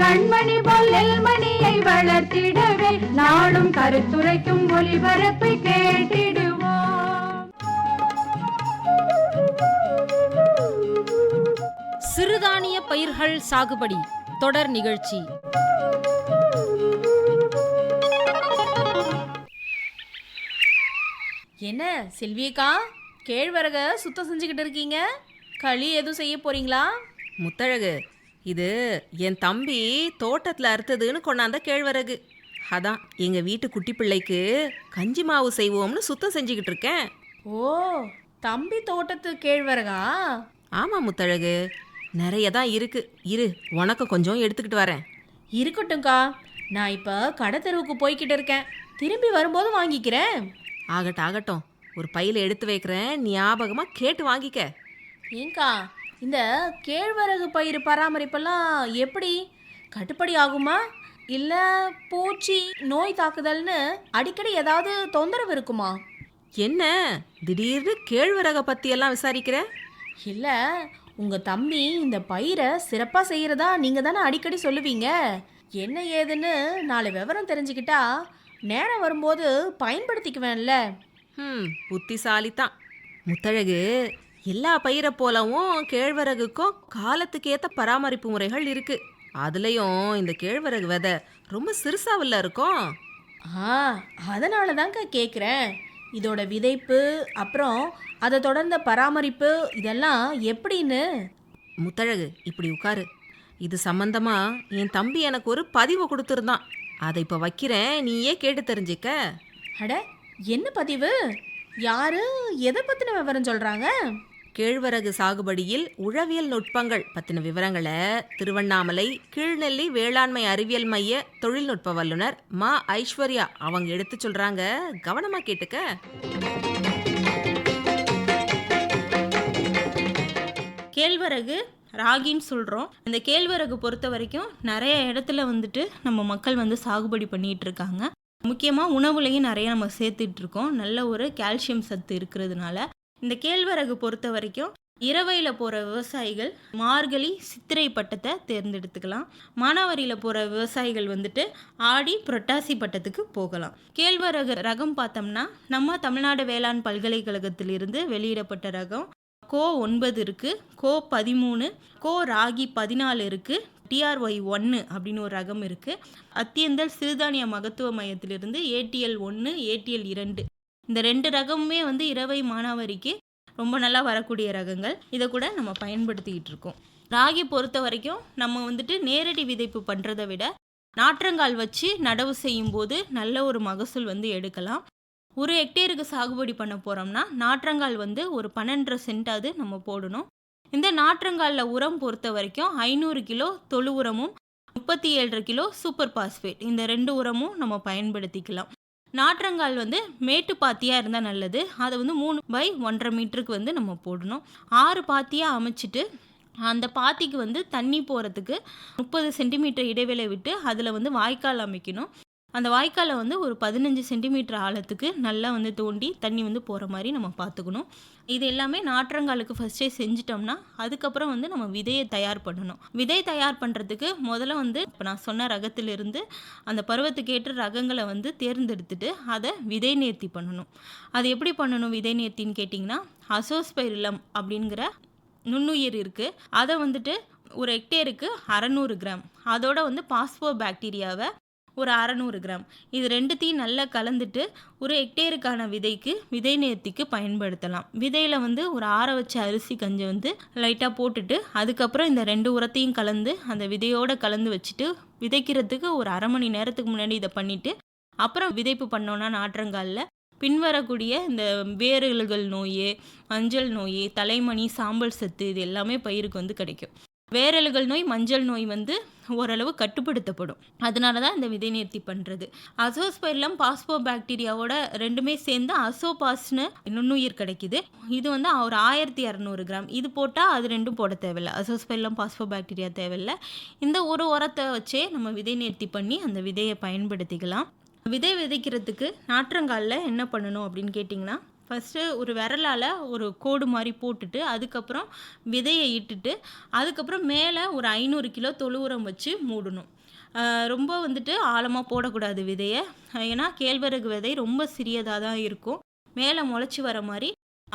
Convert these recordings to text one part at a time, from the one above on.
கண்மணி பொல்லல் மணியை வளர்த்திடவே நாடும் கருத்துரைக்கும் ஒளிபரப்பை கேட்டிடுவோம். சிறுதானிய பயிர்கள் சாகுபடி தொடர் நிகழ்ச்சி. என்ன செல்வியக்கா கேழ்வரக சுத்தம் செஞ்சுக்கிட்டு இருக்கீங்க? களி எதுவும் செய்ய போறீங்களா? முத்தழகு இது என் தம்பி தோட்டத்தில் அறுத்ததுன்னு கொண்டாந்த கேழ்வரகு. அதான் எங்கள் வீட்டு குட்டி பிள்ளைக்கு கஞ்சி மாவு செய்வோம்னு சுத்தம் செஞ்சுக்கிட்டு இருக்கேன். ஓ தம்பி தோட்டத்து கேழ்வரகா? ஆமாம் முத்தழகு. நிறைய தான் இருக்கு. இரு உனக்கு கொஞ்சம் எடுத்துக்கிட்டு வரேன். இருக்கட்டும்க்கா. நான் இப்போ கடை தெருவுக்கு போய்கிட்டு இருக்கேன். திரும்பி வரும்போது வாங்கிக்கிறேன். ஆகட்டும் ஆகட்டும். ஒரு பையில எடுத்து வைக்கிறேன். ஞாபகமாக கேட்டு வாங்கிக்க. ஏங்கா இந்த கேழ்வரகு பயிர் பராமரிப்பெல்லாம் எப்படி? கட்டுப்படி ஆகுமா? இல்லை பூச்சி நோய் தாக்குதல்னு அடிக்கடி ஏதாவது தொந்தரவு இருக்குமா? என்ன? திடீர்னு கேழ்வரகை பற்றியெல்லாம் விசாரிக்கிற? இல்லை உங்கள் தம்பி இந்த பயிரை சிறப்பாக செய்கிறதா நீங்கள் தானே அடிக்கடி சொல்லுவீங்க. என்ன ஏதுன்னு நாலு விவரம் தெரிஞ்சுக்கிட்டா நேரம் வரும்போது பயன்படுத்திக்குவேன்ல. ம் புத்திசாலி தான் முத்தழகு எல்லா பயிரை போலவும் கேழ்வரகுக்கும் காலத்துக்கு ஏற்ற பராமரிப்பு முறைகள் இருக்கு. அதுலயும் இந்த கேழ்வரகு விதை ரொம்ப சிறுசாவில் இருக்கும். ஆ அதனால தாங்க கேட்குறேன் இதோட விதைப்பு அப்புறம் அதை தொடர்ந்த பராமரிப்பு இதெல்லாம் எப்படின்னு? முத்தழகு இப்படி உட்காரு. இது சம்பந்தமா என் தம்பி எனக்கு ஒரு பதிவு கொடுத்துருந்தான். அதை இப்போ வைக்கிறேன் நீயே கேட்டு தெரிஞ்சுக்க. அட என்ன பதிவு? யாரு? எதை பற்றின விவரம் சொல்கிறாங்க கேழ்வரகு சாகுபடியில் உழவியல் நுட்பங்கள் பற்றின விவரங்களை திருவண்ணாமலை கீழ்நெல்லி வேளாண்மை அறிவியல் மைய தொழில்நுட்ப வல்லுனர் மா ஐஸ்வர்யா அவங்க எடுத்து சொல்கிறாங்க கவனமாக கேட்டுக்க. கேழ்வரகு ராகின்னு சொல்கிறோம் இந்த கேழ்வரகு பொறுத்த வரைக்கும் நிறைய இடத்துல வந்துட்டு நம்ம மக்கள் வந்து சாகுபடி பண்ணிகிட்டு இருக்காங்க. முக்கியமாக உணவுலையும் நிறைய நம்ம சேர்த்துட்ருக்கோம் நல்ல ஒரு கால்சியம் சத்து இருக்கிறதுனால இந்த கேழ்வரகு பொறுத்த வரைக்கும் இரவையில் போகிற விவசாயிகள் மார்கழி சித்திரை பட்டத்தை தேர்ந்தெடுத்துக்கலாம். மானாவாரியில் போகிற விவசாயிகள் வந்துட்டு ஆடி புரட்டாசி பட்டத்துக்கு போகலாம். கேழ்வரகு ரகம் பார்த்தோம்னா நம்ம தமிழ்நாடு வேளாண் பல்கலைக்கழகத்திலிருந்து வெளியிடப்பட்ட ரகம். கோ ஒன்பது இருக்குது கோ பதிமூணு கோ ராகி பதினாலு இருக்குது டிஆர்ஒய் ஒன்று அப்படின்னு ஒரு ரகம் இருக்குது அத்தியந்தல் சிறுதானிய மகத்துவ மையத்திலிருந்து ஏடிஎல் ஒன்று ஏடிஎல் இரண்டு இந்த ரெண்டு ரகமுமே வந்து இரவை மானாவாரிக்கு ரொம்ப நல்லா வரக்கூடிய ரகங்கள். இதை கூட நம்ம பயன்படுத்திக்கிட்டு இருக்கோம். ராகி பொறுத்த வரைக்கும் நம்ம வந்துட்டு நேரடி விதைப்பு பண்ணுறதை விட நாற்றங்கால் வச்சு நடவு செய்யும் போது நல்ல ஒரு மகசூல் வந்து எடுக்கலாம். ஒரு ஹெக்டேருக்கு சாகுபடி பண்ண போகிறோம்னா நாற்றங்கால் வந்து ஒரு பன்னெண்டரை சென்டாவது நம்ம போடணும். இந்த நாற்றங்காலில் உரம் பொறுத்த வரைக்கும் ஐநூறு கிலோ தொழு உரமும் முப்பத்தி ஏழரை கிலோ சூப்பர் பாஸ்பேட். இந்த ரெண்டு உரமும் நம்ம பயன்படுத்திக்கலாம். நாற்றங்கால் வந்து மேட்டு பாத்தியாக இருந்தால் நல்லது. அதை வந்து மூணு பை ஒன்றரை மீட்டருக்கு வந்து நம்ம போடணும். ஆறு பாத்தியாக அமைச்சிட்டு அந்த பாத்திக்கு வந்து தண்ணி போகிறதுக்கு முப்பது சென்டிமீட்டர் இடைவேளை விட்டு அதில் வந்து வாய்க்கால் அமைக்கணும். அந்த வாய்க்காலை வந்து ஒரு பதினஞ்சு சென்டிமீட்டர் ஆழத்துக்கு நல்லா வந்து தோண்டி தண்ணி வந்து போகிற மாதிரி நம்ம பார்த்துக்கணும் இது எல்லாமே நாற்றங்காலுக்கு ஃபஸ்ட்டே செஞ்சிட்டோம்னா அதுக்கப்புறம் வந்து நம்ம விதையை தயார் பண்ணணும். விதை தயார் பண்ணுறதுக்கு முதல்ல வந்து இப்போ நான் சொன்ன ரகத்திலிருந்து அந்த பருவத்துக்கேற்ற ரகங்களை வந்து தேர்ந்தெடுத்துட்டு அதை விதை நேர்த்தி பண்ணணும். அது எப்படி பண்ணணும் விதை நேர்த்தின்னு கேட்டிங்கன்னா அசோஸ்பைரிலம் அப்படிங்கிற நுண்ணுயிர் இருக்குது அதை வந்துட்டு ஒரு ஹெக்டேருக்கு அறநூறு கிராம். அதோட வந்து பாஸ்போ பாக்டீரியாவை ஒரு அறநூறு கிராம். இது ரெண்டுத்தையும் நல்லா கலந்துட்டு ஒரு ஹெக்டேருக்கான விதைக்கு விதை நேர்த்திக்கு பயன்படுத்தலாம். விதையில் வந்து ஒரு ஆற வச்ச அரிசி கஞ்சி வந்து லைட்டாக போட்டுட்டு அதுக்கப்புறம் இந்த ரெண்டு உரத்தையும் கலந்து அந்த விதையோடு கலந்து வச்சுட்டு விதைக்கிறதுக்கு ஒரு அரை மணி நேரத்துக்கு முன்னாடி இதை பண்ணிவிட்டு அப்புறம் விதைப்பு பண்ணோன்னா நாற்றங்காலில் பின்வரக்கூடிய இந்த வேரல்கள் நோய் மஞ்சள் நோய் தலைமணி சாம்பல் சத்து இது எல்லாமே பயிருக்கு வந்து கிடைக்கும். வேரல்கள் நோய் மஞ்சள் நோய் வந்து ஓரளவு கட்டுப்படுத்தப்படும். அதனால தான் இந்த விதை நேர்த்தி பண்ணுறது அசோஸ்பைர்லம் பாஸ்போ பாக்டீரியாவோட ரெண்டுமே சேர்ந்து அசோபாஸ்னு நுண்ணுயிர் கிடைக்குது. இது வந்து ஒரு ஆயிரத்தி இரநூறு கிராம். இது போட்டால் அது ரெண்டும் போட தேவையில்ல. அசோஸ்பைர்லம் பாஸ்போ பாக்டீரியா தேவையில்ல. இந்த ஒரு உரத்தை வச்சே நம்ம விதை நேர்த்தி பண்ணி அந்த விதையை பயன்படுத்திக்கலாம். விதை விதைக்கிறதுக்கு நாற்றங்காலில் என்ன பண்ணணும் அப்படின்னு கேட்டிங்கன்னா ஃபஸ்ட்டு ஒரு விரலால் ஒரு கோடு மாதிரி போட்டுட்டு அதுக்கப்புறம் விதையை இட்டுட்டு அதுக்கப்புறம் மேலே ஒரு ஐநூறு கிலோ தொழு உரம் வச்சு மூடணும். ரொம்ப வந்துட்டு ஆழமாக போடக்கூடாது விதையை. ஏன்னா கேழ்வரகு விதை ரொம்ப சிறியதாக தான் இருக்கும். மேலே முளைச்சி வர மாதிரி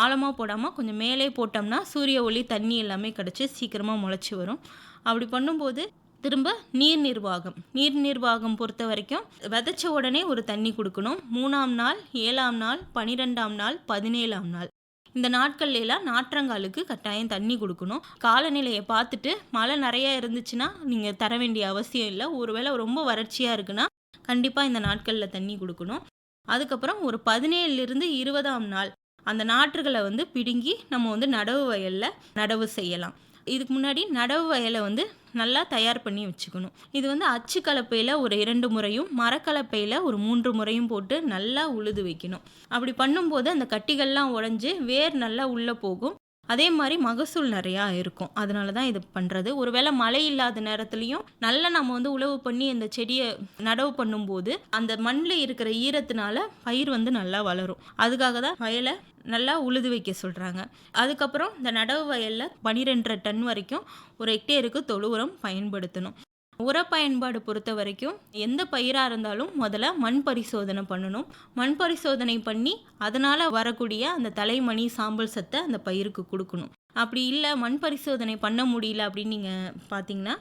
ஆழமாக போடாமல் கொஞ்சம் மேலே போட்டோம்னா சூரிய ஒளி தண்ணி எல்லாமே கிடச்சி சீக்கிரமாக முளைச்சி வரும். அப்படி பண்ணும்போது திரும்ப நீர் நிர்வாகம். நீர் நிர்வாகம் பொறுத்த வரைக்கும் விதைச்ச உடனே ஒரு தண்ணி கொடுக்கணும். மூணாம் நாள் ஏழாம் நாள் பன்னிரெண்டாம் நாள் பதினேழாம் நாள். இந்த நாட்கள்ல எல்லாம் நாற்றங்காலுக்கு கட்டாயம் தண்ணி கொடுக்கணும். காலநிலையை பார்த்துட்டு மழை நிறையா இருந்துச்சுன்னா நீங்கள் தர வேண்டிய அவசியம் இல்லை. ஒருவேளை ரொம்ப வறட்சியாக இருக்குன்னா கண்டிப்பாக இந்த நாட்களில் தண்ணி கொடுக்கணும். அதுக்கப்புறம் ஒரு பதினேழுலேருந்து இருபதாம் நாள். அந்த நாற்றுகளை வந்து பிடுங்கி நம்ம வந்து நடவு வயலில் நடவு செய்யலாம். இதுக்கு முன்னாடி நடவு வயலை வந்து நல்லா தயார் பண்ணி வச்சுக்கணும். இது வந்து அச்சு கலப்பையில் ஒரு இரண்டு முறையும் மரக்கலப்பையில் ஒரு மூன்று முறையும் போட்டு நல்லா உழுது வைக்கணும். அப்படி பண்ணும்போது அந்த கட்டிகள்லாம் உடஞ்சி வேர் நல்லா உள்ளே போகும். அதே மாதிரி மகசூல் நிறையா இருக்கும். அதனால தான் இது பண்ணுறது ஒருவேளை மழை இல்லாத நேரத்துலையும் நல்லா நம்ம வந்து உழவு பண்ணி அந்த செடியை நடவு பண்ணும்போது அந்த மண்ணில் இருக்கிற ஈரத்தினால பயிர் வந்து நல்லா வளரும். அதுக்காக தான் வயலை நல்லா உழுது வைக்க சொல்கிறாங்க அதுக்கப்புறம் இந்த நடவு வயலில் பனிரெண்டரை டன் வரைக்கும் ஒரு ஹெக்டேருக்கு தொழு உரம் பயன்படுத்தணும். உர பயன்பாடு பொறுத்த வரைக்கும் எந்த பயிராக இருந்தாலும் முதல்ல மண் பரிசோதனை பண்ணணும். மண் பரிசோதனை பண்ணி அதனால் வரக்கூடிய அந்த தலைமணி சாம்பல் சத்தை அந்த பயிருக்கு கொடுக்கணும். அப்படி இல்லை மண் பரிசோதனை பண்ண முடியல அப்படின்னு நீங்கள் பார்த்தீங்கன்னா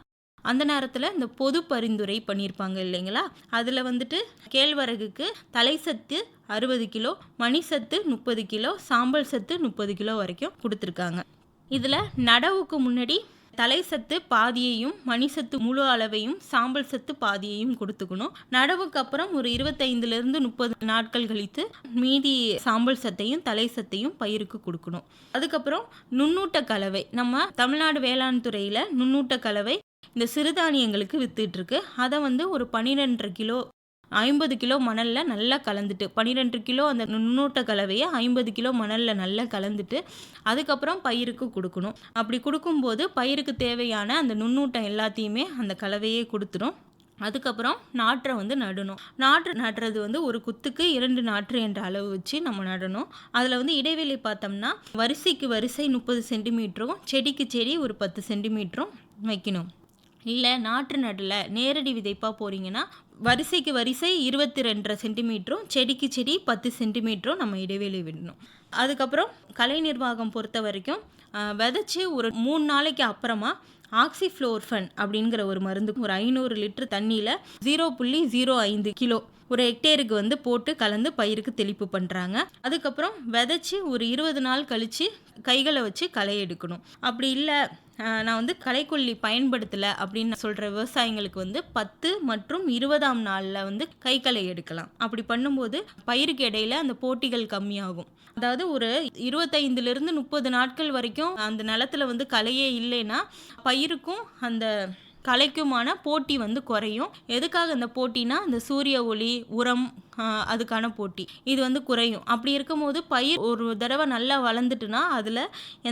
அந்த நேரத்தில் இந்த பொது பரிந்துரை பண்ணியிருப்பாங்க இல்லைங்களா? அதில் வந்துட்டு கேழ்வரகுக்கு தலை சத்து அறுபது கிலோ மணி சத்து முப்பது கிலோ சாம்பல் சத்து முப்பது கிலோ வரைக்கும் கொடுத்துருக்காங்க. இதில் நடவுக்கு முன்னாடி தலை சத்து பாதியையும் மணி சத்து முழு அளவையும் சாம்பல் சத்து பாதியையும் கொடுத்துக்கணும். நடவுக்கு அப்புறம் ஒரு இருபத்தைந்துலேருந்து முப்பது நாட்கள் கழித்து மீதி சாம்பல் சத்தையும் தலை சத்தையும் பயிருக்கு கொடுக்கணும். அதுக்கப்புறம் நுண்ணூட்ட கலவை. நம்ம தமிழ்நாடு வேளாண் துறையில் நுண்ணூட்ட கலவை இந்த சிறுதானியங்களுக்கு வித்துட்டு இருக்கு. அதை வந்து ஒரு பன்னிரெண்டரை கிலோ ஐம்பது கிலோ மணலில் நல்லா கலந்துட்டு பன்னிரெண்டு கிலோ அந்த நுண்ணூட்ட கலவையை ஐம்பது கிலோ மணலில் நல்லா கலந்துட்டு அதுக்கப்புறம் பயிருக்கு கொடுக்கணும். அப்படி கொடுக்கும்போது பயிருக்கு தேவையான அந்த நுண்ணூட்டம் எல்லாத்தையுமே அந்த கலவையே கொடுத்துரும். அதுக்கப்புறம் நாற்றை வந்து நடணும். நாற்று நடுறது வந்து ஒரு குத்துக்கு இரண்டு நாற்று என்ற அளவு வச்சு நம்ம நடணும். அதில் வந்து இடைவெளி பார்த்தோம்னா வரிசைக்கு வரிசை முப்பது சென்டிமீட்டரும் செடிக்கு செடி ஒரு பத்து சென்டிமீட்டரும் வைக்கணும். இல்லை நாற்று நடல நேரடி விதைப்பாக போகிறீங்கன்னா வரிசைக்கு வரிசை இருபத்தி ரெண்டரை சென்டிமீட்டரும் செடிக்கு செடி பத்து சென்டிமீட்டரும் நம்ம இடைவெளி விடணும். அதுக்கப்புறம் கலை நிர்வாகம் பொறுத்த வரைக்கும் விதைச்சி ஒரு மூணு நாளைக்கு அப்புறமா ஆக்சிஃப்ளோர்ஃபன் அப்படிங்கிற ஒரு மருந்து ஒரு ஐநூறு லிட்டர் தண்ணியில் ஜீரோ புள்ளி ஜீரோ ஐந்து கிலோ ஒரு ஹெக்டேருக்கு வந்து போட்டு கலந்து பயிருக்கு தெளிப்பு பண்ணுறாங்க அதுக்கப்புறம் விதைச்சி ஒரு இருபது நாள் கழித்து கைகளை வச்சு களை எடுக்கணும். அப்படி இல்லை நான் வந்து களைக்கொல்லி பயன்படுத்தலை அப்படின்னு சொல்கிற விவசாயிங்களுக்கு வந்து பத்து மற்றும் இருபதாம் நாளில் வந்து கைகளை எடுக்கலாம். அப்படி பண்ணும்போது பயிருக்கு இடையில அந்த போட்டிகள் கம்மியாகும். அதாவது ஒரு இருபத்தைந்துலேருந்து முப்பது நாட்கள் வரைக்கும் அந்த நிலத்துல வந்து களையே இல்லைன்னா பயிருக்கும் அந்த கலைக்குமான போட்டி வந்து குறையும். எதுக்காக இந்த போட்டினா இந்த சூரிய ஒளி உரம் அதுக்கான போட்டி. இது வந்து குறையும். அப்படி இருக்கும்போது பயிர் ஒரு தடவை நல்லா வளர்ந்துட்டுனா அதில்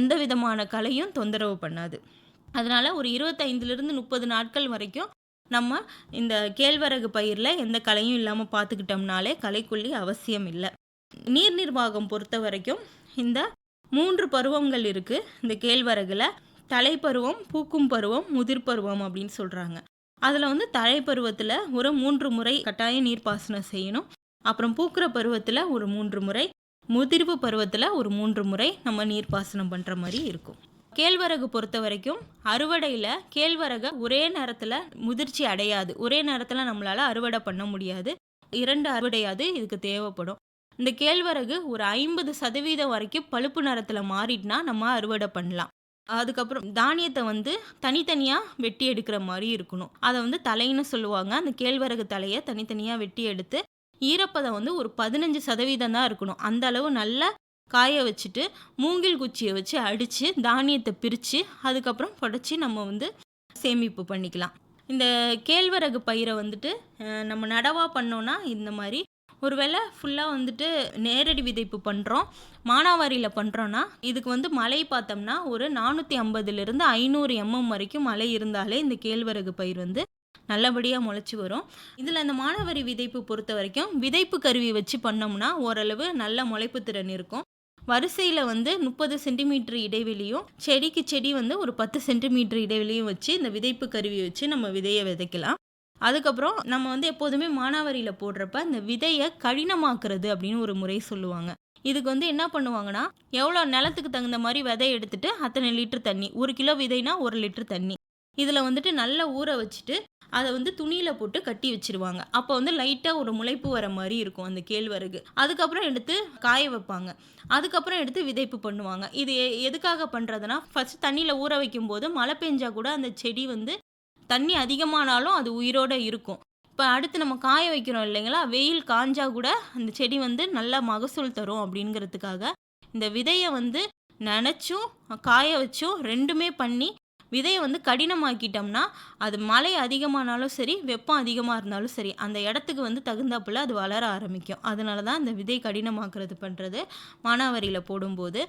எந்த விதமான கலையும் தொந்தரவு பண்ணாது. அதனால் ஒரு இருபத்தைந்துலேருந்து முப்பது நாட்கள் வரைக்கும் நம்ம இந்த கேழ்வரகு பயிரில் எந்த கலையும் இல்லாமல் பார்த்துக்கிட்டோம்னாலே கலைக்குள்ளி அவசியம் இல்லை. நீர் நிர்வாகம் பொறுத்த வரைக்கும் இந்த மூன்று பருவங்கள் இருக்குது இந்த கேழ்வரகில் தலைப்பருவம் பூக்கும் பருவம் முதிர் பருவம் அப்படின்னு சொல்கிறாங்க அதில் வந்து தலைப்பருவத்தில் ஒரு மூன்று முறை கட்டாய நீர்ப்பாசனம் செய்யணும். அப்புறம் பூக்கிற பருவத்தில் ஒரு மூன்று முறை முதிர்வு பருவத்தில் ஒரு மூன்று முறை நம்ம நீர்ப்பாசனம் பண்ணுற மாதிரி இருக்கும். கேழ்வரகு பொறுத்த வரைக்கும் அறுவடையில் கேழ்வரகை ஒரே நேரத்தில் முதிர்ச்சி அடையாது. ஒரே நேரத்தில் நம்மளால் அறுவடை பண்ண முடியாது. இரண்டு அறுவடையாவது இதுக்கு தேவைப்படும். இந்த கேழ்வரகு ஒரு ஐம்பது சதவீதம் வரைக்கும் பழுப்பு நிறத்தில் மாறிட்டுனா நம்ம அறுவடை பண்ணலாம். அதுக்கப்புறம் தானியத்தை வந்து தனித்தனியாக வெட்டி எடுக்கிற மாதிரி இருக்கணும். அதை வந்து தலைன்னு சொல்லுவாங்க. அந்த கேழ்வரகு தலையை தனித்தனியாக வெட்டி எடுத்து ஈரப்பதம் வந்து ஒரு பதினஞ்சு சதவீதம் தான் இருக்கணும். அந்த அளவு நல்லா காய வச்சுட்டு மூங்கில் குச்சியை வச்சு அடித்து தானியத்தை பிரித்து அதுக்கப்புறம் புடச்சி நம்ம வந்து சேமிப்பு பண்ணிக்கலாம். இந்த கேழ்வரகு பயிரை வந்துட்டு நம்ம நடவாக பண்ணோன்னா இந்த மாதிரி ஒருவேளை ஃபுல்லாக வந்துட்டு நேரடி விதைப்பு பண்ணுறோம் மானாவாரியில் பண்ணுறோன்னா இதுக்கு வந்து மழை பார்த்தோம்னா ஒரு நானூற்றி ஐம்பதுலேருந்து ஐநூறு எம்எம் வரைக்கும் மழை இருந்தாலே இந்த கேழ்வரகு பயிர் வந்து நல்லபடியாக முளைச்சி வரும். இதில் அந்த மானாவாரி விதைப்பு பொறுத்த வரைக்கும் விதைப்பு கருவி வச்சு பண்ணோம்னா ஓரளவு நல்ல முளைப்பு திறன் இருக்கும். வரிசையில் வந்து முப்பது சென்டிமீட்டர் இடைவெளியும் செடிக்கு செடி வந்து ஒரு பத்து சென்டிமீட்டர் இடைவெளியும் வச்சு இந்த விதைப்பு கருவி வச்சு நம்ம விதையை விதைக்கலாம். அதுக்கப்புறம் நம்ம வந்து எப்போதுமே மானாவாரியில் போடுறப்ப இந்த விதையை கடினமாக்குறது அப்படின்னு ஒரு முறை சொல்லுவாங்க. இதுக்கு வந்து என்ன பண்ணுவாங்கன்னா எவ்வளோ நிலத்துக்கு தகுந்த மாதிரி விதை எடுத்துட்டு அத்தனை லிட்டர் தண்ணி ஒரு கிலோ விதைனா ஒரு லிட்டர் தண்ணி. இதில் வந்துட்டு நல்லா ஊற வச்சுட்டு அதை வந்து துணியில் போட்டு கட்டி வச்சிருவாங்க. அப்போ வந்து லைட்டாக ஒரு முளைப்பு வர மாதிரி இருக்கும் அந்த கேழ்வரகு. அதுக்கப்புறம் எடுத்து காய வைப்பாங்க. அதுக்கப்புறம் எடுத்து விதைப்பு பண்ணுவாங்க. இது எ- எதுக்காக பண்ணுறதுனா ஃபஸ்ட் தண்ணியில் ஊற வைக்கும் போது மழை பெஞ்சா கூட அந்த செடி வந்து தண்ணி அதிகமானாலும் அது உயிரோட இருக்கும். இப்போ அடுத்து நம்ம காய வைக்கிறோம் இல்லைங்களா? வெயில் காஞ்சா கூட அந்த செடி வந்து நல்ல மகசூல் தரும் அப்படிங்கிறதுக்காக இந்த விதையை வந்து நினச்சும் காய வச்சும் ரெண்டுமே பண்ணி விதையை வந்து கடினமாக்கிட்டோம்னா அது மழை அதிகமானாலும் சரி வெப்பம் அதிகமாக இருந்தாலும் சரி அந்த இடத்துக்கு வந்து தகுந்தாப்புல அது வளர ஆரம்பிக்கும். அதனால தான் அந்த விதை கடினமாக்குறது பண்ணுறது மானாவரியில் போடும்போது.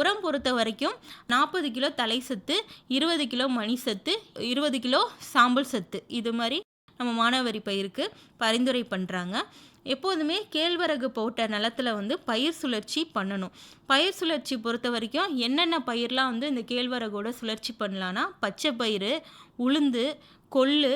உரம் பொறுத்த வரைக்கும் நாற்பது கிலோ தலை சத்து இருபது கிலோ மணி சத்து இருபது கிலோ சாம்பல் சத்து. இது மாதிரி நம்ம மானாவாரி பயிருக்கு பரிந்துரை பண்ணுறாங்க எப்போதுமே கேழ்வரகு போட்ட நிலத்துல வந்து பயிர் சுழற்சி பண்ணணும். பயிர் சுழற்சி பொறுத்த வரைக்கும் என்னென்ன பயிர்லாம் வந்து இந்த கேழ்வரகோட சுழற்சி பண்ணலான்னா பச்சை பயிறு உளுந்து கொள்ளு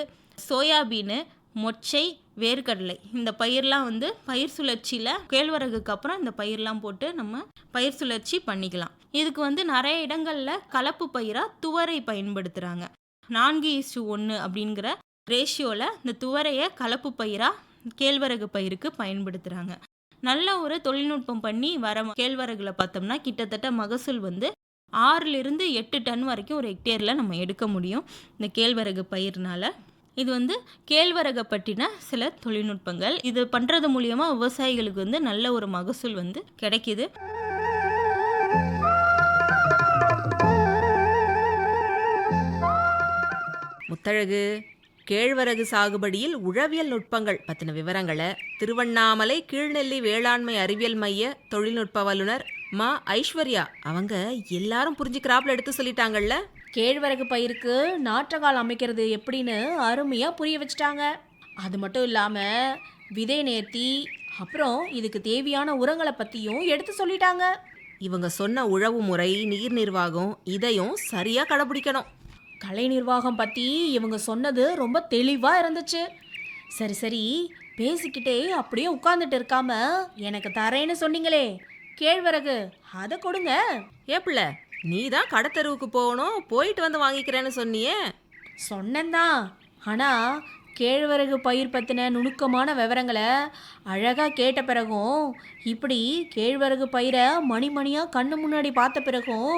சோயாபீனு மொச்சை வேர்க்கடலை. இந்த பயிர்லாம் வந்து பயிர் சுழற்சியில் கேழ்வரகுக்கு அப்புறம் இந்த பயிர்லாம் போட்டு நம்ம பயிர் சுழற்சி பண்ணிக்கலாம். இதுக்கு வந்து நிறைய இடங்களில் கலப்பு பயிராக துவரை பயன்படுத்துகிறாங்க நான்கு இஸ்டு ஒன்று அப்படிங்கிற ரேஷியோவில் இந்த துவரையை கலப்பு பயிராக கேழ்வரகு பயிருக்கு பயன்படுத்துகிறாங்க நல்ல ஒரு தொழில்நுட்பம் பண்ணி வர கேழ்வரகுல பார்த்தோம்னா கிட்டத்தட்ட மகசூல் வந்து ஆறிலிருந்து எட்டு டன் வரைக்கும் ஒரு ஹெக்டேரில் நம்ம எடுக்க முடியும் இந்த கேழ்வரகு பயிர்னால். இது வந்து கேழ்வரகை பற்றின சில தொழில்நுட்பங்கள். இது பண்ணுறது மூலியமாக விவசாயிகளுக்கு வந்து நல்ல ஒரு மகசூல் வந்து கிடைக்கிது. முத்தழகு கேழ்வரகு சாகுபடியில் உழவியல் நுட்பங்கள் பத்தின விவரங்களை திருவண்ணாமலை கீழ்நெல்லி வேளாண்மை அறிவியல் மைய தொழில்நுட்ப வல்லுனர் மா ஐஸ்வர்யா அவங்க எல்லாரும் புரிஞ்சுக்கிறாப்புல எடுத்து சொல்லிட்டாங்கல்ல? கேழ்வரகு பயிருக்கு நாற்றகால் அமைக்கிறது எப்படின்னு அருமையாக புரிய வச்சுட்டாங்க. அது மட்டும் இல்லாமல் விதை நேர்த்தி அப்புறம் இதுக்கு தேவையான உரங்களை பற்றியும் எடுத்து சொல்லிட்டாங்க. இவங்க சொன்ன உழவு முறை நீர் நிர்வாகம் இதையும் சரியா கடைபிடிக்கணும். கலை நிர்வாகம் பற்றி இவங்க சொன்னது ரொம்ப தெளிவாக இருந்துச்சு. சரி சரி. பேசிக்கிட்டே அப்படியே உட்கார்ந்துட்டு இருக்காம எனக்கு தரேன்னு சொன்னீங்களே. கேழ்வரகு அதை கொடுங்க. ஏப்பிள்ள நீ தான் கடத்தெருவுக்கு போகணும் போயிட்டு வந்து வாங்கிக்கிறேன்னு சொன்னியே. சொன்னேன்தான். ஆனால் கேழ்வரகு பயிர் பற்றின நுணுக்கமான விவரங்களை அழகாக கேட்ட பிறகும் இப்படி கேழ்வரகு பயிரை மணிமணியாக கண்ணு முன்னாடி பார்த்த பிறகும்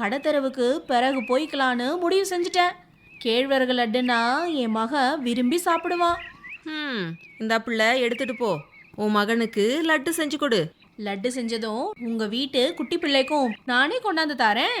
கடத்தெருவுக்கு பிறகு போய்க்கலான்னு முடிவு செஞ்சுட்டேன். கேழ்வரகு லட்டுன்னா என் மகன் விரும்பி சாப்பிடுவான் ம் இந்த பிள்ளை எடுத்துட்டு போ. உன் மகனுக்கு லட்டு செஞ்சு கொடு. லட்டு செஞ்சதும் உங்கள் வீட்டு குட்டி பிள்ளைக்கும் நானே கொண்டாந்து தாரேன்.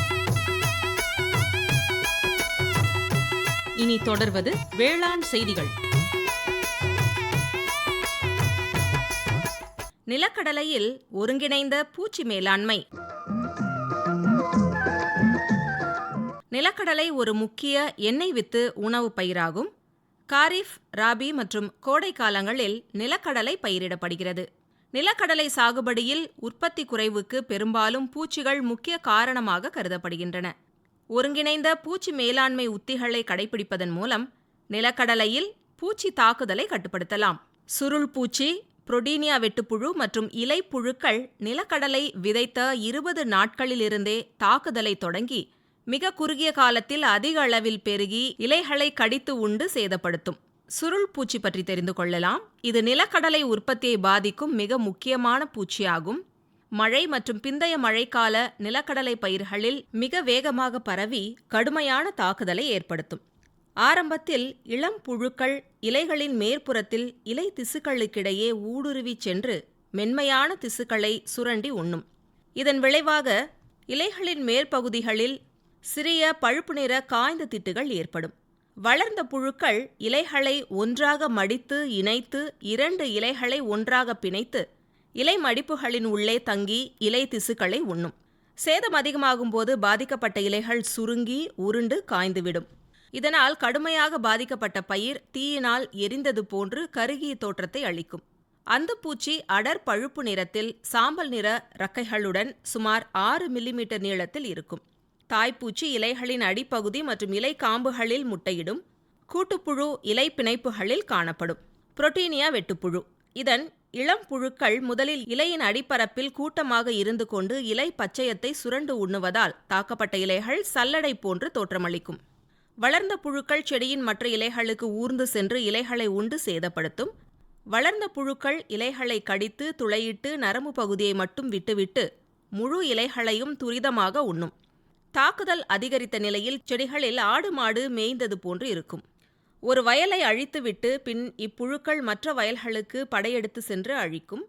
இனி தொடர்வது வேளாண் செய்திகள். நிலக்கடலையில் ஒருங்கிணைந்த பூச்சி மேலாண்மை. நிலக்கடலை ஒரு முக்கிய எண்ணெய் வித்து உணவு பயிராகும். காரிஃப் ராபி மற்றும் கோடை காலங்களில் நிலக்கடலை பயிரிடப்படுகிறது. நிலக்கடலை சாகுபடியில் உற்பத்தி குறைவுக்கு பெரும்பாலும் பூச்சிகள் முக்கிய காரணமாக கருதப்படுகின்றன. ஒருங்கிணைந்த பூச்சி மேலாண்மை உத்திகளை கடைபிடிப்பதன் மூலம் நிலக்கடலையில் பூச்சி தாக்குதலை கட்டுப்படுத்தலாம். சுருள் பூச்சி புரோடீனியா வெட்டுப்புழு மற்றும் இலைப்புழுக்கள் நிலக்கடலை விதைத்த இருபது நாட்களிலிருந்தே தாக்குதலை தொடங்கி மிக குறுகிய காலத்தில் அதிக அளவில் பெருகி இலைகளை கடித்து உண்டு சேதப்படுத்தும். சுருள் பூச்சி பற்றி தெரிந்து கொள்ளலாம். இது நிலக்கடலை உற்பத்தியை பாதிக்கும் மிக முக்கியமான பூச்சியாகும். மழை மற்றும் பிந்தைய மழைக்கால நிலக்கடலை பயிர்களில் மிக வேகமாக பரவி கடுமையான தாக்குதலை ஏற்படுத்தும். ஆரம்பத்தில் இளம் புழுக்கள் இலைகளின் மேற்புறத்தில் இலை திசுக்களுக்கிடையே ஊடுருவிச் சென்று மென்மையான திசுக்களை சுரண்டி உண்ணும். இதன் விளைவாக இலைகளின் மேற்பகுதிகளில் சிறிய பழுப்பு நிற காய்ந்த திட்டுகள் ஏற்படும். வளர்ந்த புழுக்கள் இலைகளை ஒன்றாக மடித்து இணைத்து இரண்டு இலைகளை ஒன்றாக பிணைத்து இலை மடிப்புகளின் உள்ளே தங்கி இலை திசுக்களை உண்ணும். சேதம் அதிகமாகும் போது பாதிக்கப்பட்ட இலைகள் சுருங்கி உருண்டு காய்ந்துவிடும். இதனால் கடுமையாக பாதிக்கப்பட்ட பயிர் தீயினால் எரிந்தது போன்று கருகிய தோற்றத்தை அளிக்கும். அந்த பூச்சி அடர் பழுப்பு நிறத்தில் சாம்பல் நிற ரக்கைகளுடன் சுமார் ஆறு மில்லிமீட்டர் நீளத்தில் இருக்கும். தாய்ப்பூச்சி இலைகளின் அடிப்பகுதி மற்றும் இலை காம்புகளில் முட்டையிடும். கூட்டுப்புழு இலை பிணைப்புகளில் காணப்படும். புரோட்டீனியா வெட்டுப்புழு. இதன் இளம் புழுக்கள் முதலில் இலையின் அடிப்பரப்பில் கூட்டமாக இருந்து கொண்டு இலை பச்சையத்தை சுரண்டு உண்ணுவதால் தாக்கப்பட்ட இலைகள் சல்லடை போன்று தோற்றமளிக்கும். வளர்ந்த புழுக்கள் செடியின் மற்ற இலைகளுக்கு ஊர்ந்து சென்று இலைகளை உண்டு சேதப்படுத்தும். வளர்ந்த புழுக்கள் இலைகளை கடித்து துளையிட்டு நரம்பு பகுதியை மட்டும் விட்டுவிட்டு முழு இலைகளையும் துரிதமாக உண்ணும். தாக்குதல் அதிகரித்த நிலையில் செடிகளில் ஆடு மாடு மேய்ந்தது போன்று இருக்கும். ஒரு வயலை அழித்துவிட்டு பின் இப்புழுக்கள் மற்ற வயல்களுக்கு படையெடுத்து சென்று அழிக்கும்.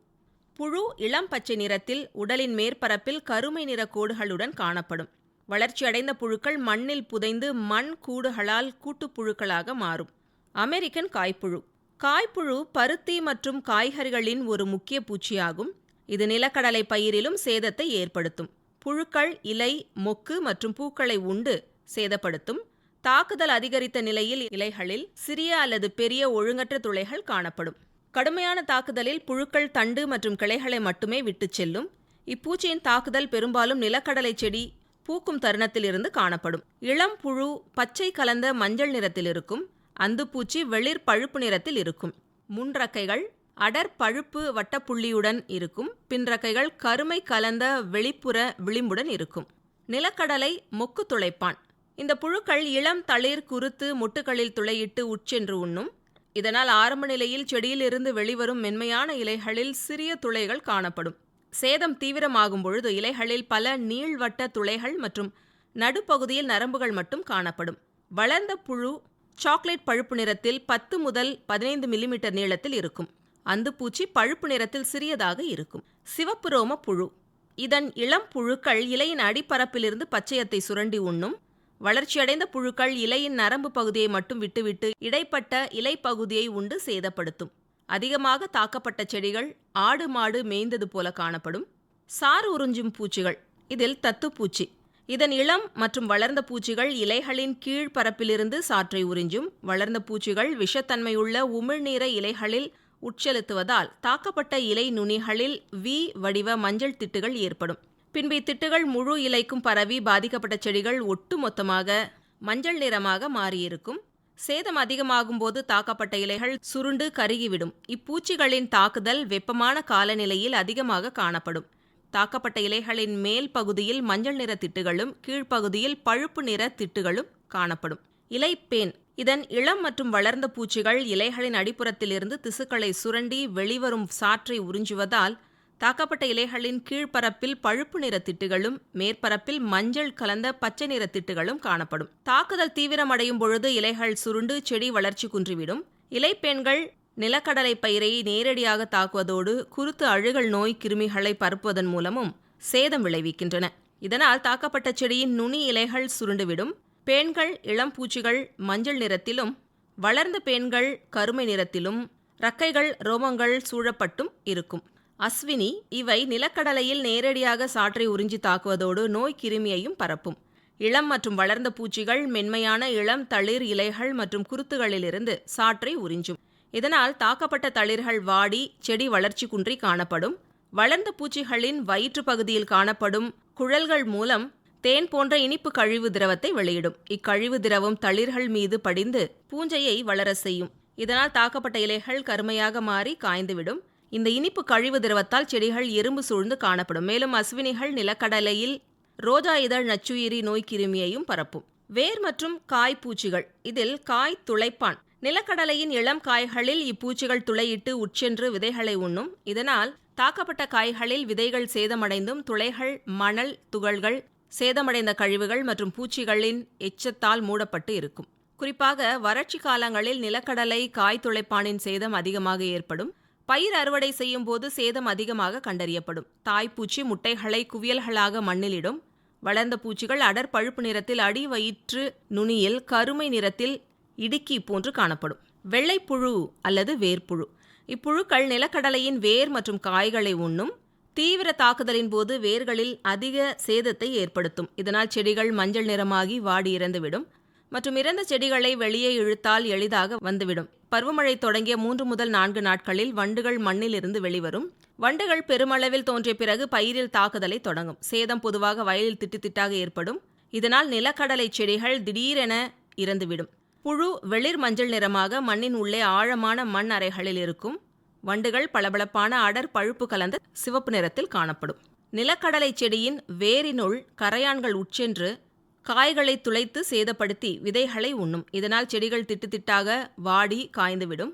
புழு இளம் பச்சை நிறத்தில் உடலின் மேற்பரப்பில் கருமை நிற கோடுகளுடன் காணப்படும். வளர்ச்சியடைந்த புழுக்கள் மண்ணில் புதைந்து மண் கூடுகளால் கூட்டுப்புழுக்களாக மாறும். அமெரிக்கன் காய்ப்புழு. காய்ப்புழு பருத்தி மற்றும் காய்கறிகளின் ஒரு முக்கிய பூச்சியாகும். இது நிலக்கடலை பயிரிலும் சேதத்தை ஏற்படுத்தும். புழுக்கள் இலை மொக்கு மற்றும் பூக்களை உண்டு சேதப்படுத்தும். தாக்குதல் அதிகரித்த நிலையில் இலைகளில் சிறிய அல்லது பெரிய ஒழுங்கற்ற துளைகள் காணப்படும். கடுமையான தாக்குதலில் புழுக்கள் தண்டு மற்றும் கிளைகளை மட்டுமே விட்டுச் செல்லும். இப்பூச்சியின் தாக்குதல் பெரும்பாலும் நிலக்கடலை செடி பூக்கும் தருணத்திலிருந்து காணப்படும். இளம் புழு பச்சை கலந்த மஞ்சள் நிறத்தில் இருக்கும். அந்துப்பூச்சி வெளிர் பழுப்பு நிறத்தில் இருக்கும். முன்றக்கைகள் அடர் பழுப்பு வட்டப்புள்ளியுடன் இருக்கும். பின்றக்கைகள் கருமை கலந்த வெளிப்புற விளிம்புடன் இருக்கும். நிலக்கடலை மொக்கு துளைப்பான். இந்த புழுக்கள் இளம் தளிர் குருத்து மொட்டுகளில் துளையிட்டு உட்சென்று உண்ணும். இதனால் ஆரம்ப நிலையில் செடியிலிருந்து வெளிவரும் மென்மையான இலைகளில் சிறிய துளைகள் காணப்படும். சேதம் தீவிரமாகும் பொழுது இலைகளில் பல நீள்வட்ட துளைகள் மற்றும் நடுப்பகுதியில் நரம்புகள் மட்டும் காணப்படும். வளர்ந்த புழு சாக்லேட் பழுப்பு நிறத்தில் பத்து முதல் பதினைந்து மில்லிமீட்டர் நீளத்தில் இருக்கும். அந்துப்பூச்சி பழுப்பு நிறத்தில் சிறியதாக இருக்கும். சிவப்பு ரோம புழு. இதன் இளம் புழுக்கள் இலையின் அடிப்பரப்பிலிருந்து பச்சையத்தை சுரண்டி உண்ணும். வளர்ச்சியடைந்த புழுக்கள் இலையின் நரம்பு பகுதியை மட்டும் விட்டுவிட்டு இடைப்பட்ட இலை பகுதியை உண்டு சேதப்படுத்தும். அதிகமாக தாக்கப்பட்ட செடிகள் ஆடு மாடு மேய்ந்தது போல காணப்படும். சாறு உறிஞ்சும் பூச்சிகள் இதில் தத்துப்பூச்சி. இதன் இளம் மற்றும் வளர்ந்த பூச்சிகள் இலைகளின் கீழ் பரப்பிலிருந்து சாற்றை உறிஞ்சும். வளர்ந்த பூச்சிகள் விஷத்தன்மையுள்ள உமிழ்நீர இலைகளில் உட்செலுத்துவதால் தாக்கப்பட்ட இலை நுனிகளில் வி வடிவ மஞ்சள் திட்டுகள் ஏற்படும். பின்பு இத்திட்டுகள் முழு இலைக்கும் பரவி பாதிக்கப்பட்ட செடிகள் ஒட்டுமொத்தமாக மஞ்சள் நிறமாக மாறியிருக்கும். சேதம் அதிகமாகும் போது தாக்கப்பட்ட இலைகள் சுருண்டு கருகிவிடும். இப்பூச்சிகளின் தாக்குதல் வெப்பமான காலநிலையில் அதிகமாக காணப்படும். தாக்கப்பட்ட இலைகளின் மேல் பகுதியில் மஞ்சள் நிற திட்டுகளும் கீழ்ப்பகுதியில் பழுப்பு நிற திட்டுகளும் காணப்படும். இலைப்பேன் இதன் இளம் மற்றும் வளர்ந்த பூச்சிகள் இலைகளின் அடிப்புறத்திலிருந்து திசுக்களை சுரண்டி வெளிவரும் சாற்றை உறிஞ்சுவதால் தாக்கப்பட்ட இலைகளின் கீழ்ப்பரப்பில் பழுப்பு நிற திட்டுகளும் மேற்பரப்பில் மஞ்சள் கலந்த பச்சை நிற திட்டுகளும் காணப்படும். தாக்குதல் தீவிரமடையும் பொழுது இலைகள் சுருண்டு செடி வளர்ச்சி குன்றிவிடும். இலைப்பெண்கள் நிலக்கடலை பயிரை நேரடியாக தாக்குவதோடு குருத்து அழுகல் நோய் கிருமிகளை பரப்புவதன் மூலமும் சேதம் விளைவிக்கின்றன. இதனால் தாக்கப்பட்ட செடியின் நுனி இலைகள் சுருண்டுவிடும். பேன்கள் இளம் பூச்சிகள் மஞ்சள் நிறத்திலும் வளர்ந்த பேன்கள் கருமை நிறத்திலும் ரக்கைகள் ரோமங்கள் சூழப்பட்டும் இருக்கும். அஸ்வினி இவை நிலக்கடலையில் நேரடியாக சாற்றை உறிஞ்சி தாக்குவதோடு நோய் கிருமியையும் பரப்பும். இளம் மற்றும் வளர்ந்த பூச்சிகள் மென்மையான இளம் தளிர் இலைகள் மற்றும் குருத்துகளிலிருந்து சாற்றை உறிஞ்சும். இதனால் தாக்கப்பட்ட தளிர்கள் வாடி செடி வளர்ச்சி குன்றி காணப்படும். வளர்ந்த பூச்சிகளின் வயிற்று பகுதியில் காணப்படும் குழல்கள் மூலம் தேன் போன்ற இனிப்பு கழிவு திரவத்தை வெளியிடும். இக்கழிவு திரவம் தளிர்கள் மீது படிந்து பூஞ்சையை வளர செய்யும். இதனால் தாக்கப்பட்ட இலைகள் கருமையாக மாறி காய்ந்துவிடும். இந்த இனிப்பு கழிவு திரவத்தால் செடிகள் எறும்பு சூழ்ந்து காணப்படும். மேலும் அஸ்வினிகள் நிலக்கடலையில் ரோஜா இதழ் நச்சுயிரி நோய் கிருமியையும் பரப்பும். வேர் மற்றும் காய் பூச்சிகள். இதில் காய் துளைப்பான். நிலக்கடலையின் இளம் காய்களில் இப்பூச்சிகள் துளையிட்டு உட்சென்று விதைகளை உண்ணும். இதனால் தாக்கப்பட்ட காய்களில் விதைகள் சேதமடைந்தும் துளைகள் மணல் துகள்கள் சேதமடைந்த கழிவுகள் மற்றும் பூச்சிகளின் எச்சத்தால் மூடப்பட்டு இருக்கும். குறிப்பாக வறட்சி காலங்களில் நிலக்கடலை காய் துளைப்பானின் சேதம் அதிகமாக ஏற்படும். பயிர் அறுவடை செய்யும் போது சேதம் அதிகமாக கண்டறியப்படும். தாய்ப்பூச்சி முட்டைகளை குவியல்களாக மண்ணிலிடும். வளர்ந்த பூச்சிகள் அடர் பழுப்பு நிறத்தில் அடி வயிற்று நுனியில் கருமை நிறத்தில் இடுக்கி போன்று காணப்படும். வெள்ளைப்புழு அல்லது வேர்ப்புழு. இப்புழுக்கள் நிலக்கடலையின் வேர் மற்றும் காய்களை உண்ணும். தீவிர தாக்குதலின் போது வேர்களில் அதிக சேதத்தை ஏற்படுத்தும். இதனால் செடிகள் மஞ்சள் நிறமாகி வாடி இறந்துவிடும். மற்றும் இறந்த செடிகளை வெளியே இழுத்தால் எளிதாக வந்துவிடும். பருவமழை தொடங்கிய மூன்று முதல் நான்கு நாட்களில் வண்டுகள் மண்ணில் இருந்து வெளிவரும். வண்டுகள் பெருமளவில் தோன்றிய பிறகு பயிரில் தாக்குதலை தொடங்கும். சேதம் பொதுவாக வயலில் திட்டுத்திட்டாக ஏற்படும். இதனால் நிலக்கடலை செடிகள் திடீரென இறந்துவிடும். புழு வெளிர் மஞ்சள் நிறமாக மண்ணின் உள்ளே ஆழமான மண் அறைகளில் இருக்கும். வண்டுகள் பளபளப்பான அடர் பழுப்பு கலந்த சிவப்பு நிறத்தில் காணப்படும். நிலக்கடலை செடியின் வேரினுள் கரையான்கள் உட்சென்று காய்களை துளைத்து சேதப்படுத்தி விதைகளை உண்ணும். இதனால் செடிகள் திட்டுத்திட்டாக வாடி காய்ந்துவிடும்.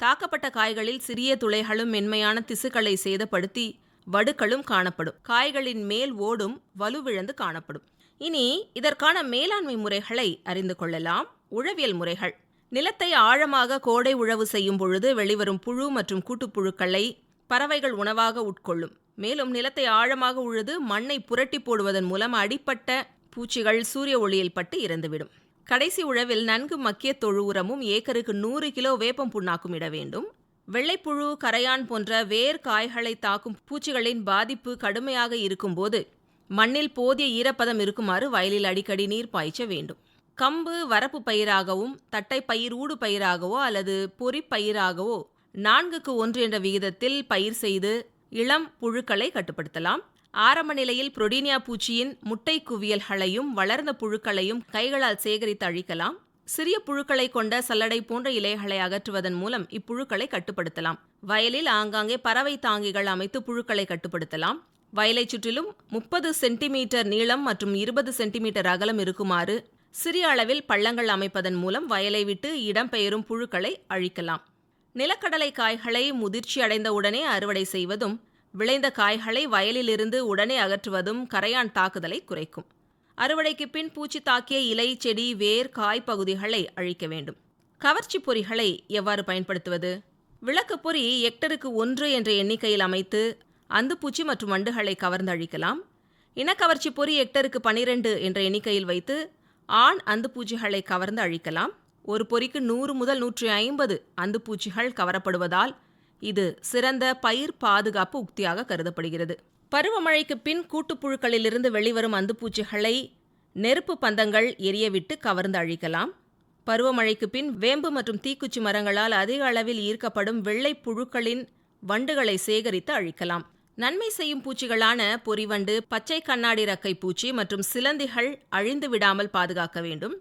தாக்கப்பட்ட காய்களில் சிறிய துளைகளும் மென்மையான திசுக்களை சேதப்படுத்தி வடுக்களும் காணப்படும். காய்களின் மேல் ஓடும் வலுவிழந்து காணப்படும். இனி இதற்கான மேலாண்மை முறைகளை அறிந்து கொள்ளலாம். உழவியல் முறைகள். நிலத்தை ஆழமாக கோடை உழவு செய்யும் பொழுது வெளிவரும் புழு மற்றும் கூட்டுப்புழுக்களை பறவைகள் உணவாக உட்கொள்ளும். மேலும் நிலத்தை ஆழமாக உழுது மண்ணை புரட்டி போடுவதன் மூலம் அடிப்பட்ட பூச்சிகள் சூரிய ஒளியில் பட்டு இறந்துவிடும். கடைசி உழவில் நன்கு மக்கிய தொழு உரமும் ஏக்கருக்கு நூறு கிலோ வேப்பம் புண்ணாக்கும் இட வேண்டும். வெள்ளைப்புழு கரையான் போன்ற வேர் காய்களை தாக்கும் பூச்சிகளின் பாதிப்பு கடுமையாக இருக்கும்போது மண்ணில் போதிய ஈரப்பதம் இருக்குமாறு வயலில் அடிக்கடி நீர் பாய்ச்ச வேண்டும். கம்பு வரப்பு பயிராகவும் தட்டை பயிர் ஊடு பயிராகவோ அல்லது பொறி பயிராகவோ நான்குக்கு ஒன்று என்ற விகிதத்தில் பயிர் செய்து இளம் புழுக்களை கட்டுப்படுத்தலாம். ஆரம்ப நிலையில் புரோடீனியா பூச்சியின் முட்டை குவியல்களையும் வளர்ந்த புழுக்களையும் கைகளால் சேகரித்து அழிக்கலாம். சிறிய புழுக்களை கொண்ட சல்லடை போன்ற இலைகளை அகற்றுவதன் மூலம் இப்புழுக்களை கட்டுப்படுத்தலாம். வயலில் ஆங்காங்கே பறவை தாங்கிகள் அமைத்து புழுக்களை கட்டுப்படுத்தலாம். வயலைச் சுற்றிலும் முப்பது சென்டிமீட்டர் நீளம் மற்றும் இருபது சென்டிமீட்டர் அகலம் இருக்குமாறு சிறிய அளவில் பள்ளங்கள் அமைப்பதன் மூலம் வயலை விட்டு இடம்பெயரும் புழுக்களை அழிக்கலாம். நிலக்கடலை காய்களை முதிர்ச்சி அடைந்த உடனே அறுவடை செய்வதும் விளைந்த காய்களை வயலிலிருந்து உடனே அகற்றுவதும் கரையான் தாக்குதலை குறைக்கும். அறுவடைக்கு பின் பூச்சி தாக்கிய இலை செடி வேர் காய் பகுதிகளை அழிக்க வேண்டும். கவர்ச்சி பொறிகளை எவ்வாறு பயன்படுத்துவது? விளக்கு பொறி எக்டருக்கு ஒன்று என்ற எண்ணிக்கையில் அமைத்து அந்துப்பூச்சி மற்றும் வண்டுகளை கவர்ந்து அழிக்கலாம். இனக்கவர்ச்சி பொறி எக்டருக்கு பனிரெண்டு என்ற எண்ணிக்கையில் வைத்து ஆண் அந்துப்பூச்சிகளை கவர்ந்து அழிக்கலாம். ஒரு பொறிக்கு நூறு முதல் நூற்றி ஐம்பது அந்துப்பூச்சிகள் கவரப்படுவதால் இது சிறந்த பயிர் பாதுகாப்பு உக்தியாக கருதப்படுகிறது. பருவமழைக்கு பின் கூட்டுப்புழுக்களிலிருந்து வெளிவரும் அந்துப்பூச்சிகளை நெருப்பு பந்தங்கள் எரியவிட்டு கவர்ந்து அழிக்கலாம். பருவமழைக்கு பின் வேம்பு மற்றும் தீக்குச்சி மரங்களால் அதிக அளவில் ஈர்க்கப்படும் வெள்ளை புழுக்களின் வண்டுகளை சேகரித்து அழிக்கலாம். நன்மை செய்யும் பூச்சிகளான பொறிவண்டு பச்சை கண்ணாடி ரக்கை பூச்சி மற்றும் சிலந்திகள் அழிந்து விடாமல் பாதுகாக்க வேண்டும்.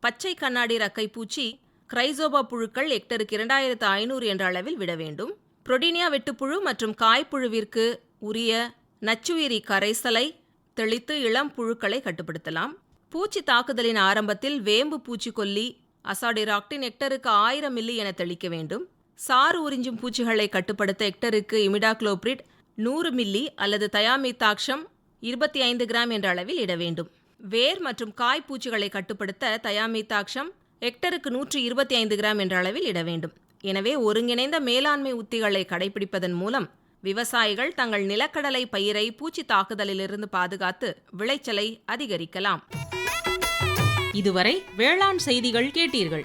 பச்சை கண்ணாடி ரக்கை பூச்சி கிரைசோபா புழுக்கள் ஹெக்டருக்கு இரண்டாயிரத்து ஐநூறு என்ற அளவில் விட வேண்டும். புரோடீனியா வெட்டுப்புழு மற்றும் காய்ப்புழுவிற்கு உரிய நச்சுயிரி கரைசலை தெளித்து இளம் புழுக்களை கட்டுப்படுத்தலாம். பூச்சி தாக்குதலின் ஆரம்பத்தில் வேம்பு பூச்சிக்கொல்லி அசாடிராக்டின் ஹெக்டருக்கு ஆயிரம் மில்லி என தெளிக்க வேண்டும். சாறு உறிஞ்சும் பூச்சிகளை கட்டுப்படுத்த ஹெக்டருக்கு இமிடாக்ளோப்ரிட் நூறு மில்லி அல்லது தயாமித்தாக்ஷம் இருபத்தி ஐந்து கிராம் என்ற அளவில் இட வேண்டும். வேர் மற்றும் காய் பூச்சிகளை கட்டுப்படுத்த தயாமித்தாக்ஷம் ஹெக்டருக்கு நூற்றி இருபத்தி ஐந்து கிராம் என்ற அளவில் இட வேண்டும். எனவே ஒருங்கிணைந்த மேலாண்மை உத்திகளை கடைபிடிப்பதன் மூலம் விவசாயிகள் தங்கள் நிலக்கடலை பயிரை பூச்சி தாக்குதலிலிருந்து பாதுகாத்து விளைச்சலை அதிகரிக்கலாம். இதுவரை வேளாண் செய்திகள் கேட்டீர்கள்.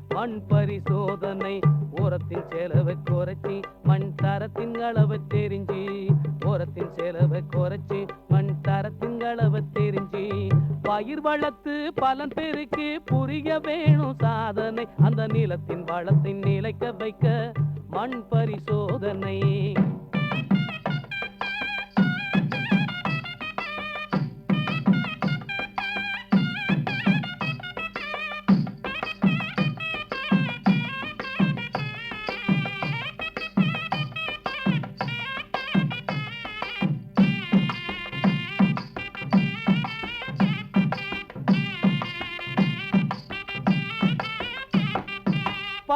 மண் பரிசோதனை உரத்தின் செலவை குறைச்சி மண் தரத்தின் அளவை தெரிஞ்சு. உரத்தின் செலவை குறைச்சி மண் தரத்தின் அளவை தெரிஞ்சு. பயிர் வளர்த்து பலன் பெருக்கு புரிய வேணும் சாதனை. அந்த நிலத்தின் வளத்தை நிலைக்க வைக்க மண் பரிசோதனை.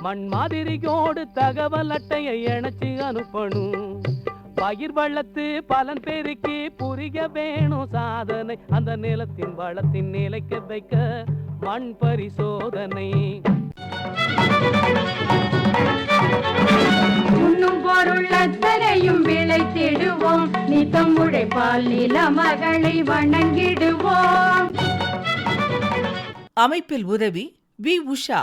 மண் மாதிரியோடு தகவல் அட்டையை இணைச்சி அனுப்பணும். பயிர் வளர்த்து பலன் பெருக்கி புரிய வேணும் சாதனை. அந்த நிலத்தின் வளத்தின் நிலைக்க வைக்க மண் பரிசோதனை. உண்ணும் பொருள் அத்தனையும் விளைத்திடுவோம் நித்தம் உழைப்பால் நில மகளை வணங்கிடுவோம். அமைப்பில் உதவி வி உஷா.